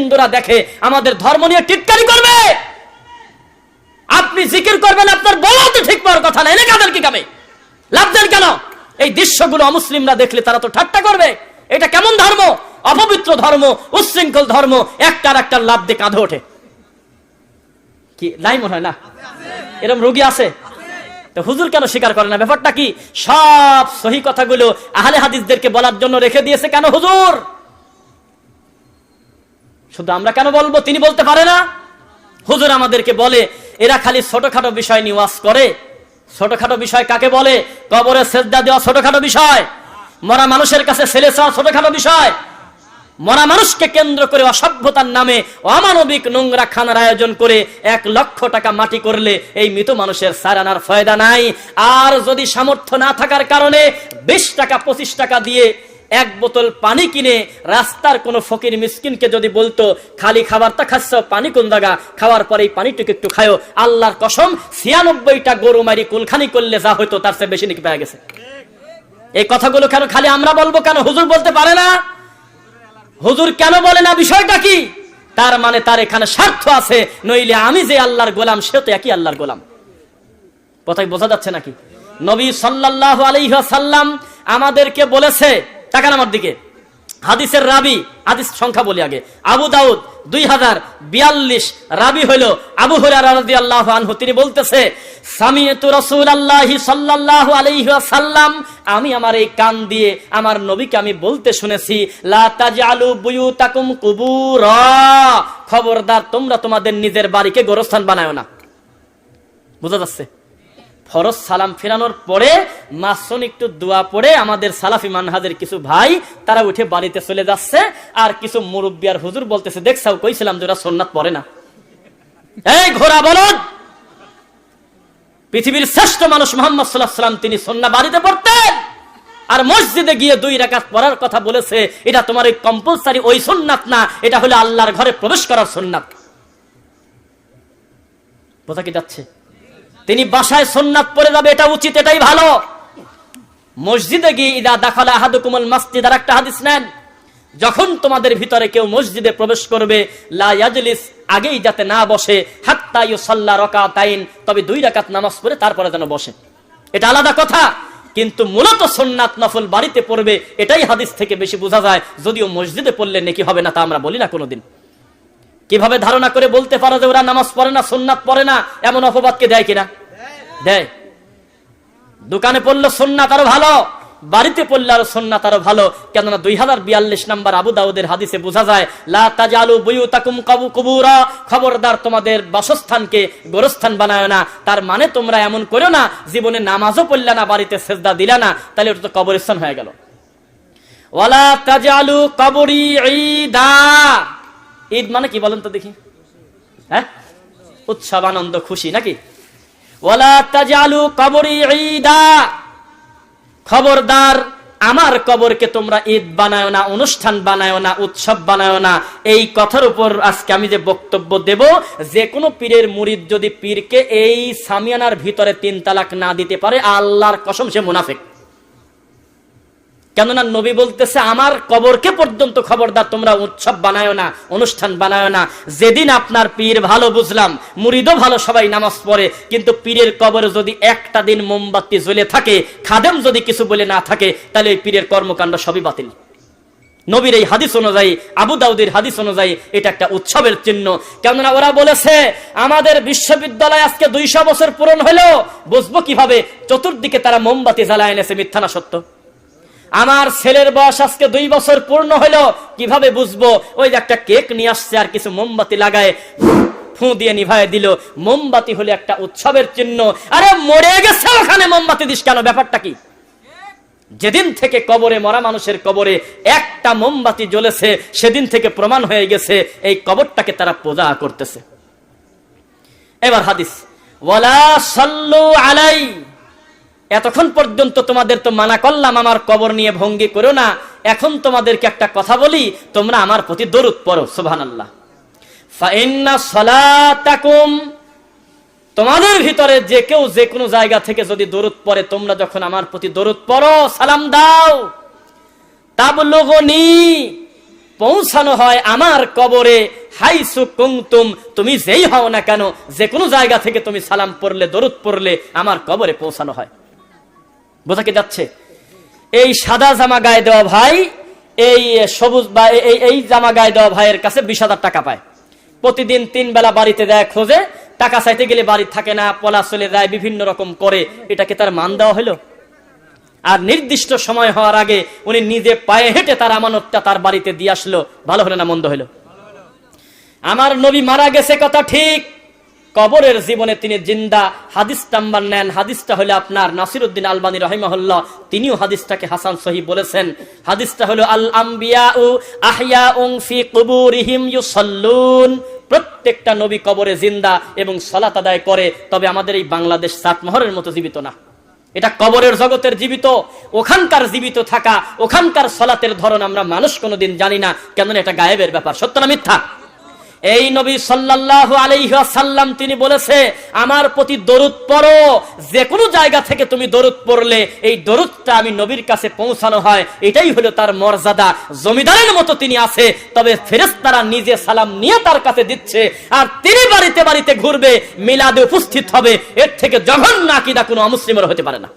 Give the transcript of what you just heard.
হিন্দুরা দেখে আমাদের ধর্ম নিয়ে টিটকারি করবে। আপনি জিকির করবেন, আপনার বলা তো ঠিক পাওয়ার কথা না। কাদের কি কামে? লাভ দেন কেন? এই দৃশ্যগুলো অমুসলিমরা দেখলে তারা তো ঠাট্টা করবে। এটা কেমন ধর্ম? অপবিত্র ধর্ম, উচ্ছৃঙ্খল ধর্ম, একটার একটার লাভ দিয়ে কাঁধে ওঠে। কি, নাই মনে হয় না? এরকম রোগী আছে? তো হুজুর কেন স্বীকার করে না? ব্যাপারটা কি? সব সহি কথাগুলো আহলে হাদিসদেরকে বলার জন্য রেখে দিয়েছে কেন হুজুর? শুধু আমরা কেন বলব? তিনি বলতে পারে না। হুজুর আমাদেরকে বলে, এরা খালি ছোটখাটো বিষয় নিয়ে ওয়াজ করে। ছোটখাটো বিষয় কাকে বলে? কবরে শ্রদ্ধা দেওয়া ছোটখাটো বিষয়। মরা মানুষের কাছে ছেলে চাওয়া ছোটখাটো বিষয়। মরা মানুষকে কেন্দ্র করে অসভ্যতার নামে অমানবিক নোংরা খানার আয়োজন করে এক লক্ষ টাকা মাটি করলে এই মৃত মানুষের সারানার ফয়দা নাই। আর যদি সামর্থ্য না থাকার কারণে বিশ টাকা, পঁচিশ টাকা দিয়ে এক বোতল পানি কিনে রাস্তার কোনো ফকির মিসকিনকে যদি বলতো, খালি খাবারটা খাচ্ছ, পানি কোন দাগা খাওয়ার পরে এই পানিটুকু একটু খায়ো। আল্লাহর কসম, ছিয়ানব্বইটা গরু মারি কুলখানি করলে যা হয়তো তার চেয়ে বেশি নাকি পাওয়া গেছে? এই কথাগুলো কেন খালি আমরা বলব কেন? হুজুর বলতে পারে না। হুজুর কেন বলে না? বিষয়টা কি? তার মানে তার এখানে স্বার্থ আছে। নইলে আমি যে আল্লাহর গোলাম সে তো একই আল্লাহর গোলাম। কথাই বোঝা যাচ্ছে নাকি? নবী আলাইহি সাল্লাম আমাদেরকে বলেছে তাকান আমার দিকে। হাদিসের রাবি, হাদিস সংখ্যা বলি আগে। আবু দাউদ দুই হাজার বিয়াল্লিশ, রাবি হইল আবু আল্লাহ আনহু। তিনি বলতেছে আমি আমার এই কান দিয়ে আমার নবীকে আমি বলতে শুনেছি খবরদার, তোমরা তোমাদের নিজের বাড়িকে গোরস্থান বানায় না। বুঝা যাচ্ছে? ফরজ সালাম ফেরানোর পরে মাসন একটু দোয়া পড়ে আমাদের সালাফি মানহাজের কিছু ভাই, তারা উঠে বাড়িতে চলে যাচ্ছে, আর কিছু মুরব্বী আর হুজুর বলতেছে দেখছাও কইছিলাম যে সোননাথ পড়ে না। এই ঘোড়া বলদ পৃথিবীর শ্রেষ্ঠ মানুষ মোহাম্মদ সাল্লাহ তিনি সন্না বাড়িতে পড়তেন। আর মসজিদে গিয়ে দুই রাকাত পড়ার কথা বলেছে, এটা তোমার ওই কম্পালসারি ওই সোননাথ না, এটা হলো আল্লাহর ঘরে প্রবেশ করার সোননাথ। বোঝা কি যাচ্ছে? তিনি বাসায় সোননাথ পড়ে যাবে, এটা উচিত, এটাই ভালো। মসজিদে গিয়ে ইদা দাখালা আহাদুকুমুল মাসজিদ আর একটা হাদিস নেন। যখন তোমাদের ভিতরে কেউ মসজিদে প্রবেশ করবে লাজলিস আগেই যাতে না বসে, হাত্তা ইউসাল্লা রাকাতাইন, তবে দুই রাকাত নামাজ পড়ে তারপরে যেন বসে। এটা আলাদা কথা, কিন্তু মূলত সোননাথ নফল বাড়িতে পড়বে, এটাই হাদিস থেকে বেশি বোঝা যায়। যদিও মসজিদে পড়লে নাকি হবে না, তা আমরা বলি না কোনোদিন। কীভাবে ধারণা করে বলতে পারো যে ওরা নামাজ পড়ে না সোননাথ পড়ে না, এমন অপবাদকে দেয় কিনা? দেয়। দোকানে পড়ল সোননাথ আরও ভালো, বাড়িতে পড়লে আরও সোননাথ আরও ভালো। কেননা দুই হাজার বিয়াল্লিশ নাম্বার আবু দাউদের হাদিসে বোঝা যায়, লা তাজালু বুয়ুতাকুম কাবু কুবুরা, খবরদার তোমাদের বাসস্থানকে গোরস্থান বানায় না। তার মানে তোমরা এমন করো না, জীবনে নামাজও পড়লে না, বাড়িতে সেজদা দিলে না, তাহলে ওটা তো কবরস্থান হয়ে গেল। ওয়ালা তাজালু কবরি ঈদ। মানে কি বলেন তো দেখি? হ্যাঁ? উৎসব আনন্দ খুশি নাকি? খবরদার, আমার কবরকে তোমরা ঈদ বানায় না, অনুষ্ঠান বানায় না, উৎসব বানায় না। এই কথার উপর আজকে আমি যে বক্তব্য দেব, যে কোনো পীরের মুরিদ যদি পীরকে এই সামিয়ানার ভিতরে তিন তালাক না দিতে পারে, আল্লাহর কসম সে মুনাফিক। কেননা নবী বলতেছে, আমার কবরকে পর্যন্ত খবরদার তোমরা উৎসব বানায় না, অনুষ্ঠান বানায় না। যেদিন আপনার পীর ভালো বুঝলাম, মুরিদও ভালো সবাই নামাজ পড়ে, কিন্তু পীরের কবরে যদি একটা দিন মোমবাতি জ্বলে থাকে, খাদেম যদি কিছু বলে না থাকে, তাহলে ওই পীরের কর্মকাণ্ড সবই বাতিল। নবীর এই হাদিস অনুযায়ী, আবু দাউদের হাদিস অনুযায়ী এটা একটা উৎসবের চিহ্ন। কেননা ওরা বলেছে, আমাদের বিশ্ববিদ্যালয় আজকে দুইশো বছর পূরণ হলেও বুঝব কীভাবে? চতুর্দিকে তারা মোমবাতি জ্বালায় এনেছে, মিথ্যা না সত্য? আমার ছেলের বয়স আজকে দুই বছর পূর্ণ হলো, কীভাবে বুঝব? ওই যে একটা কেক নিয়ে আসছে আর কিছু মোমবাতি লাগায়, ফু দিয়ে নিভায় দিল। মোমবাতি হলে একটা উৎসবের চিহ্ন। আরে মরে গেছে ওখানে মোমবাতি দিস কেন? ব্যাপারটা কি? যেদিন থেকে কবরে মরা মানুষের কবরে একটা মোমবাতি জ্বলেছে, সেদিন থেকে প্রমাণ হয়ে গেছে, এই কবরটাকে তারা পূজা করতেছে। এবার হাদিস, ওয়ালা সাল্লু আলাই এতক্ষণ পর্যন্ত তোমাদের তো মানা করলাম, আমার কবর নিয়ে ভঙ্গি করো না। এখন তোমাদেরকে একটা কথা বলি, তোমরা আমার প্রতি দরুদ পড়ো সুবহান আল্লাহ তোমাদের ভিতরে যে কেউ যে কোনো জায়গা থেকে যদি দরুদ পড়ে, তোমরা যখন আমার প্রতি দরুদ পড়ো, সালাম দাও। তাবলুগনি, পৌঁছানো হয় আমার কবরে। হাইসু কুমতুম তুমি যেই হও না কেন, যে কোনো জায়গা থেকে তুমি সালাম পড়লে, দরুদ পড়লে, আমার কবরে পৌঁছানো হয়। বোঝা কি যাচ্ছে? এই সাদা জামা গায়ে দেওয়া ভাই, এই সবুজ বা এই জামা গায়ে দেওয়া ভাইয়ের কাছে বিশ হাজার টাকা পায়। প্রতিদিন তিন বেলা বাড়িতে দেয় খোঁজে, টাকা চাইতে গেলে বাড়ি থাকে না, পলা চলে যায়, বিভিন্ন রকম করে। এটাকে তার মান দেওয়া হলো? আর নির্দিষ্ট সময় হওয়ার আগে উনি নিজে পায়ে হেঁটে তার আমানতটা তার বাড়িতে দিয়ে আসলো। ভালো হলো না মন্দ হলো? আমার নবী মারা গেছে, কথা ঠিক। কবরের জীবনে তিনি জিন্দা। হাদিস নাম্বার নেন। হাদিসটা হলো আপনার নাসিরুদ্দিন আলবানী রহিমাহুল্লাহ। তিনিও হাদিসটাকে হাসান সহি বলেছেন। হাদিসটা হলো আল আম্বিয়া উ আহিয়া উং ফি কুবুরিহিম ইউসাল্লুন। প্রত্যেকটা নবী কবরে জিন্দা এবং সলাত আদায় করে, তবে আমাদের এই বাংলাদেশ সাতমহরের মতো জীবিত না। এটা কবরের জগতের জীবিত, ওখানকার জীবিত থাকা, ওখানকার সলাতের ধরন আমরা মানুষ কোনোদিন জানি না কেন এটা গায়েবের ব্যাপার। সত্য না মিথ্যা? এই নবী সাল্লাল্লাহু আলাইহি ওয়াসাল্লাম, তিনি বলেছে, আমার প্রতি দরুদ পড়ো। যে কোনো জায়গা থেকে তুমি দরুদ পড়লে, এই দরুদটা আমি নবীর কাছে পৌঁছানো হয়। এটাই হলো তার মর্যাদা। জমিদারের মতো তিনি আছে, তবে ফেরেস তারা নিজে সালাম নিয়ে তার কাছে দিচ্ছে। আর তিনি বাড়িতে বাড়িতে ঘুরবে, মিলাদে উপস্থিত হবে। এর থেকে জঘন্য আকিদা কোনো অমুসলিমের হতে পারে না।